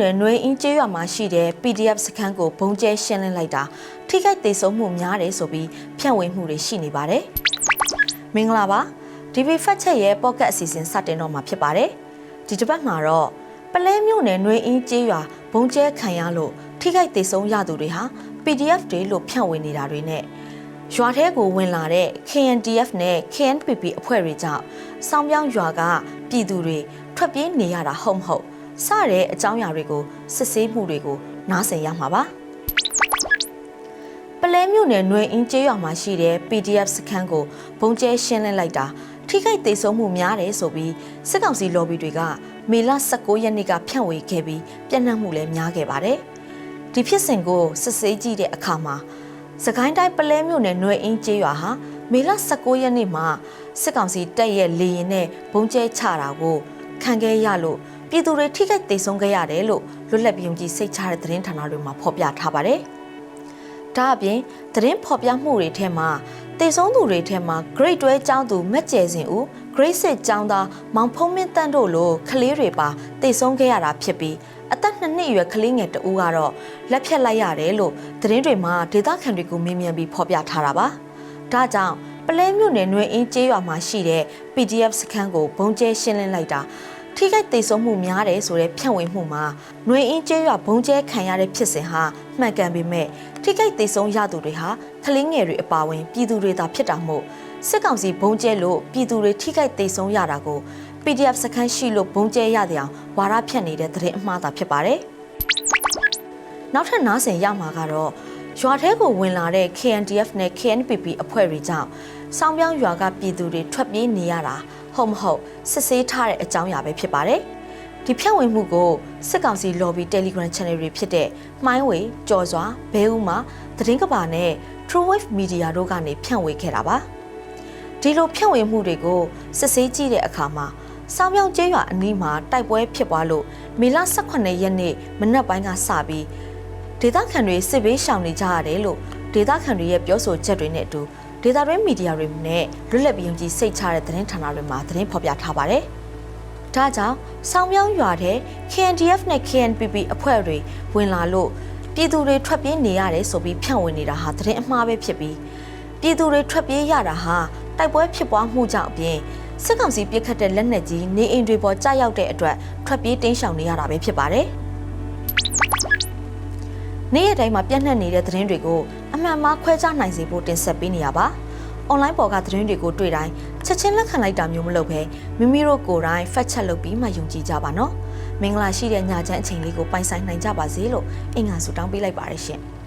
နယ်နွေအင်းကျေးရွာမှာရှိတဲ့ PDF စခန်းကိုဘုံကျဲရှင်းလင်းလိုက်တာထိခိုက်ဒေဆုံးမှုများတယ်ဆိုပြီးဖြန့်ဝေမှုတွေရှိနေပါတယ်။မင်္ဂလာပါ။ DB ဖတ်ချက်ရဲ့ပေါ့ကတ်အစီအစဉ်စတင်တော့မှာဖြစ်ပါတယ်။ဒီတစ်ပတ်မှာတော့ပလဲမြို့နယ်နွေအင်းကျေးရွာဘုံကျဲခံရလို့ထိခိုက်ဒေဆုံးရသူတွေဟာ PDF တွေလို့ဖြန့်ဝေနေတာတွေနဲ့ရွာထဲကိုဝင်လာတဲ့ KNDF နဲ့ KNPP အဖွဲ့တွေကြောင့်စောင်းပြောင်းရွာကပြည်သူတွေထွက်ပြေးနေရတာဟုတ်မဟုတ် စတဲ့အကြောင်းအရာတွေကိုစစ်ဆေးမှုတွေကိုနားဆင်ရမှာပါပလဲမြို့နယ်နွေအင်းကျေးရွာမှာရှိတဲ့ PDF စခန်းကိုဘုံကျဲရှင်းလင်းလိုက်တာထိခိုက်ဒေဆုံးမှုများတယ်ဆိုပြီးစစ်ကောင်စီ lobby တွေကမေလ19ရက်နေ့ကဖြန့်ဝေခဲ့ပြီးပြန့်နှံ့မှုလည်းများခဲ့ပါတယ်ဒီဖြစ်စဉ်ကိုစစ်ဆေးကြည့်တဲ့အခါမှာစကိုင်းတိုင်းပလဲမြို့နယ်နွေအင်းကျေးရွာဟာမေလ19ရက်နေ့မှာစစ်ကောင်စီတပ်ရဲ့လေရင်နဲ့ဘုံကျဲချတာကိုခံခဲ့ရလို့ ပြည်သူတွေထိခိုက်ဒေဆုံးခဲ့ရတယ်လို့လွတ်လပ်ပြုံကြီးစိတ်ချတဲ့သတင်းဌာနတွေမှာဖော်ပြထားပါတယ်။ဒါအပြင်သတင်းဖော်ပြမှုတွေထဲမှာတေဆုံးသူတွေထဲမှာ Grade 12ကျောင်းသူမက်ကျယ်စင်ဦး Grade 6ကျောင်းသားမောင်ဖုံးမင်းတန်းတို့လိုကလေးတွေပါတေဆုံးခဲ့ရတာဖြစ်ပြီးအသက်နှစ်နှစ်အရွယ်ကလေးငယ်တဦးကတော့လက်ဖြတ်လိုက်ရတယ်လို့သတင်းတွေမှာဒေသခံတွေကိုမေးမြန်းပြီးဖော်ပြထားတာပါ။ဒါကြောင့်ပလဲမြို့နယ်နွေအင်းကျေးရွာမှာရှိတဲ့ PDF စခန်းကိုဘုံကျဲရှင်းလင်းလိုက်တာ ထိခိုက်ဒေဆုံးမှုများတယ်ဆိုတဲ့ဖြန့်ဝေမှုမှာຫນွေအင်းကျေးရွာဘုံကျဲခံရတဲ့ဖြစ်စဉ်ဟာမှန်ကန်ပေမဲ့ထိခိုက်ဒေဆုံးရသူတွေဟာကလေးငယ်တွေအပါအဝင်ပြည်သူတွေသာဖြစ်တာမို့စစ်ကောင်စီဘုံကျဲလို့ပြည်သူတွေထိခိုက်ဒေဆုံးရတာကို PDF စခန်းရှိလို့ဘုံကျဲရတဲ့အောင်ဝါရဖြန့်နေတဲ့သတင်းအမှားသာဖြစ်ပါတယ်။နောက်ထပ်နားဆင်ရမှာကတော့ရွာထဲကိုဝင်လာတဲ့ KNDF နဲ့ KNPP အဖွဲ့တွေကြောင့် စောင်းပြောင်းရွာကပြည်သူတွေထွက်ပြေးနေရတာဟုတ်မဟုတ်စစ်ဆေးထားတဲ့အကြောင်းအရာပဲဖြစ်ပါတယ်။ဒီဖြန့်ဝေမှုကိုစစ်ကောင်စီ lobby Telegram channel တွေဖြစ်တဲ့မှိုင်းဝေကြော်စွာဘဲဦးမှာသတင်းကဘာနဲ့ True Wave Media တို့ကနေဖြန့်ဝေခဲ့တာပါ။ဒီလိုဖြန့်ဝေမှုတွေကိုစစ်ဆေးကြည့်တဲ့အခါမှာစောင်းပြောင်းကျေးရွာအနီးမှာတိုက်ပွဲဖြစ်ပွားလို့မေလ18ရက်နေ့မနက်ပိုင်းကစပြီးဒေသခံတွေစစ်ဘေးရှောင်နေကြရတယ်လို့ဒေသခံတွေရဲ့ပြောဆိုချက်တွေနဲ့အတူ ဒေတာရင်းမီဒီယာတွေနဲ့လွတ်လပ်ပြီးယုံကြည်စိတ်ချတဲ့သတင်းဌာနတွေမှာသတင်းဖော်ပြထားပါတယ်။ဒါကြောင့်ဆောင်းပြောင်းရွာတဲ့ KNDF နဲ့ KNPP အဖွဲ့တွေဝင်လာလို့ပြည်သူတွေထွက်ပြေးနေရတယ်ဆိုပြီးဖြန့်ဝေနေတာဟာသတင်းအမှားပဲဖြစ်ပြီးပြည်သူတွေထွက်ပြေးရတာဟာတိုက်ပွဲဖြစ်ပွားမှုကြောင့်အပြင်စစ်ကောင်စီပြစ်ခတ်တဲ့လက်နက်ကြီးနေအိမ်တွေပေါ်ကြားရောက်တဲ့အတွက်ထွက်ပြေးတင်းရှောင်နေရတာပဲဖြစ်ပါတယ်။ နေ့ရက်တိုင်းမှာပြန့်နှံ့နေတဲ့သတင်းတွေကိုအမှန်မှားခွဲခြားနိုင်စေဖို့တင်ဆက်ပေးနေရပါ။ online ပေါ်ကသတင်းတွေကိုတွေ့တိုင်းချက်ချင်းလက်ခံလိုက်တာမျိုးမလုပ်ဘဲမိမိတို့ကိုယ်တိုင် fact check လုပ်ပြီးမှယုံကြည်ကြပါနော်။မင်္ဂလာရှိတဲ့ညချမ်းအချိန်လေးကိုပိုင်ဆိုင်နိုင်ကြပါစေလို့အင်္ဂါဆုတောင်းပေးလိုက်ပါရရှင်။